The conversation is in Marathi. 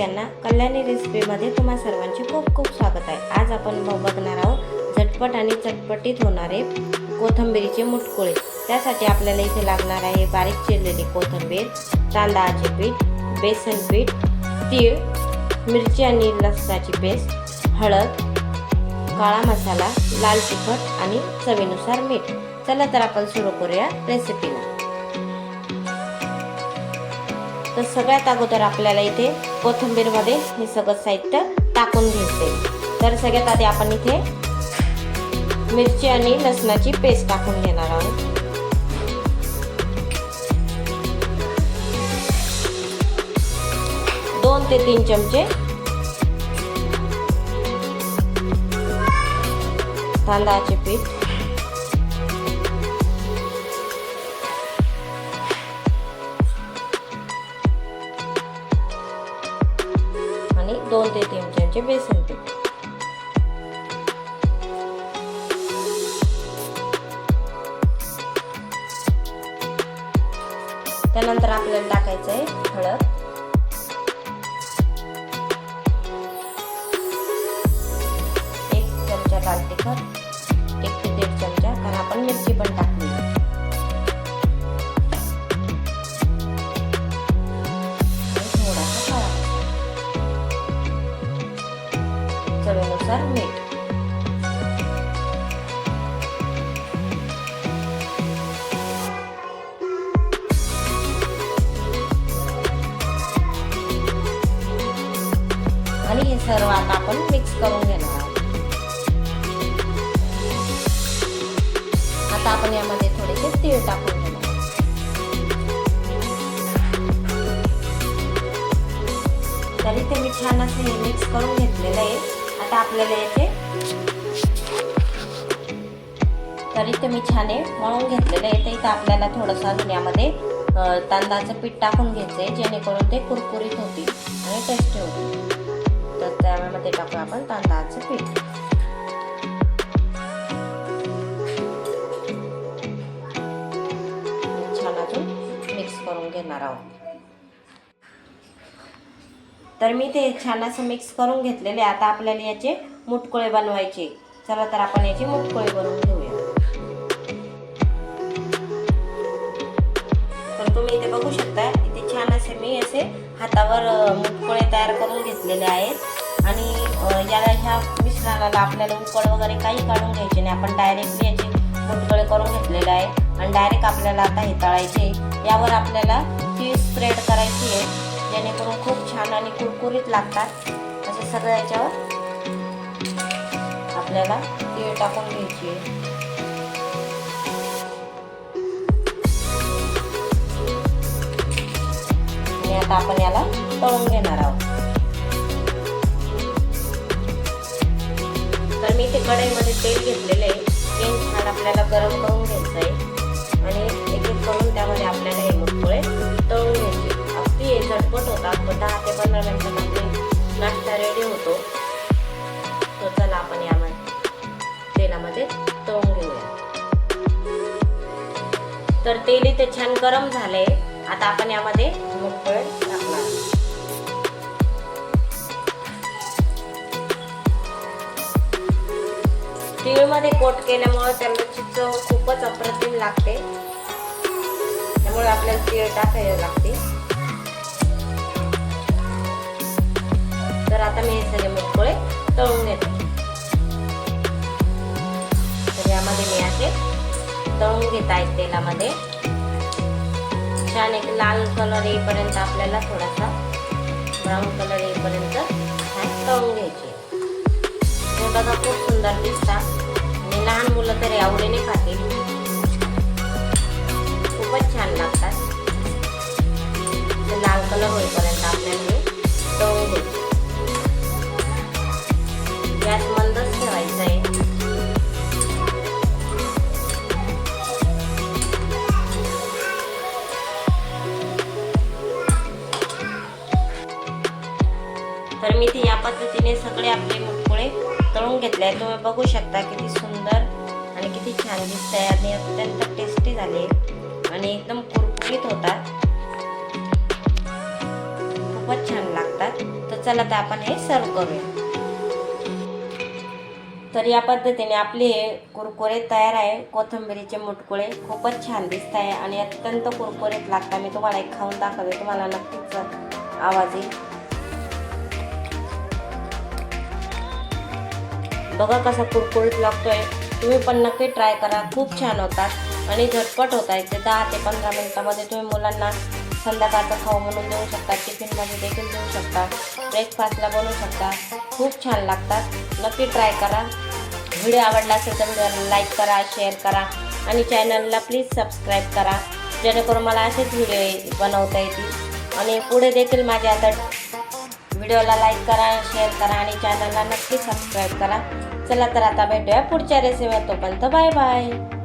सगळ्यांना कल्याणी रेसिपीमध्ये तुम्हा सर्वांचे खूप खूप स्वागत आहे. आज आपण बघणार आहोत झटपट आणि चटपटीत होणारे कोथंबीरीचे मुटकुळे. त्यासाठी आपल्याला इथे लागणार आहे बारीक चिरलेली कोथिंबीर तांदळाचे पीठ बेसन पीठ तीळ मिरची आणि लसणाची पेस्ट हळद काळा मसाला लाल तिखट आणि चवीनुसार मीठ. चला तर आपण सुरू करूया रेसिपीला तर सगळ्यात अगोदर आपल्याला इथे कोथिंबीरमध्ये हे सगळं साहित्य टाकून घ्यायचे तर सगळ्यात आधी आपण इथे मिरची आणि लसणाची पेस्ट टाकून घेणार आहोत. दोन ते तीन चमचे तांदळाचे पीठ. दोन ते तीन चमचे बेसन पीठ. त्यानंतर आपल्याला टाकायचं आहे हळद. आता आपण मिक्स करून घेणार आहोत. आता आपण यामध्ये थोडेसे तीळ टाकून घेणार तर इथे मी छान असं हे मिक्स करून घेतलेलं आहे. आता आपल्याला येते तर इथे मी छान हे मळून घेतलेलं आहे. तर इथं आपल्याला थोडंसं अजून यामध्ये तांदळाचं पीठ टाकून घ्यायचं आहे जेणेकरून ते कुरकुरीत होतील आणि टेस्टी होतील. त्यामध्ये टाकू आपण तांदळाचं पीठ. छान अजून मिक्स करून घेणार आहोत. तर मी ते छान असं मिक्स करून घेतलेले. आता आपल्याला याचे मुटकुळे बनवायचे. चला तर आपण याचे मुटकुळे बनवून घेऊया. तर तुम्ही इथे बघू शकता इथे छान असे मी असे हातावर मुटकुळे तयार करून घेतलेले आहेत. आणि याला ह्या मिश्रणाला आपल्याला उकळ वगैरे काही काढून घ्यायचे नाही. आपण डायरेक्टली याचे मुटकुळे करून घेतलेले आहे. आणि डायरेक्ट आपल्याला आता हे तळायचे यावर आपल्याला ती स्प्रेड करायची आहे. जेणेकरून खूप छान आणि कुरकुरीत लागतात. असे सगळं याच्यावर आपल्याला तीळ टाकून घ्यायची आहे. आणि आता आपण याला तळून घेणार आहोत. मी कढईमध्ये तेल घेतलेलं आहे. तेल छान आपल्याला गरम करून घ्यायचं आहे. आणि एक एक करून त्यामध्ये आपल्याला हे मुटकुळे तळून घ्यायचे. अगदी झटपट होतात. पण दहा ते पंधरा मिनिटात नाश्ता रेडी होतो. तो चला आपण यामध्ये तेलामध्ये तळून घेऊया. तर तेल इथे छान गरम झालंय. आता आपण यामध्ये मुटकुळे टाकणार तीळमध्ये कोट केल्यामुळे त्याची चव खूपच अप्रतिम लागते. त्यामुळे आपल्याला तीळ टाकायला लागते. तर आता मी हे सगळे मुटकुळे तळून घेते. तर यामध्ये मी असे तळून घेत आहे तेलामध्ये. छान एक लाल कलर येईपर्यंत आपल्याला थोडासा ब्राऊन कलर येईपर्यंत छान तळून घ्यायचे. बघा खूप सुंदर दिसतात. आणि लहान मुलं तरी आवडीने खातील. पद्धतीने सगळे आपले मुटकुळे तळून घेतले आहेत. तुम्ही बघू शकता किती सुंदर आणि किती छान दिसत आहे आणि अत्यंत टेस्टी झाले. आणि एकदम कुरकुरीत होतात. खूपच छान लागतात. तर तर चला तर आपण हे सर्व करूया. तर या पद्धतीने आपले हे कुरकुरे तयार आहे. कोथिंबिरीचे मुटकुळे खूपच छान दिसत आहे आणि अत्यंत कुरकुरीत लागतात. मी तुम्हाला एक खाऊन दाखवते. तुम्हाला नक्कीच आवाज येईल. बघा कसा कुरकुरीत लागतोय. तुम्ही पण नक्की ट्राय करा. खूप छान होतात आणि झटपट होत. आहेत ते दहा ते पंधरा मिनिटामध्ये तुम्ही मुलांना संध्याकाळचा खाऊ म्हणून देऊ शकता. टिफिनमध्ये देखील देऊ शकता. ब्रेकफास्टला बनवू शकता. खूप छान लागतात नक्की ट्राय करा. व्हिडिओ आवडला असेल तर व्हिडिओला लाईक करा शेअर करा. आणि चॅनलला प्लीज सबस्क्राईब करा. जेणेकरून मला असेच व्हिडिओ बनवता येतील. आणि पुढे देखील माझ्या आता व्हिडिओला लाईक करा शेअर करा. आणि चॅनलला नक्की सबस्क्राईब करा. चला तर आता भेटूया पुढच्या रेसिपी तोपर्यंत बाय बाय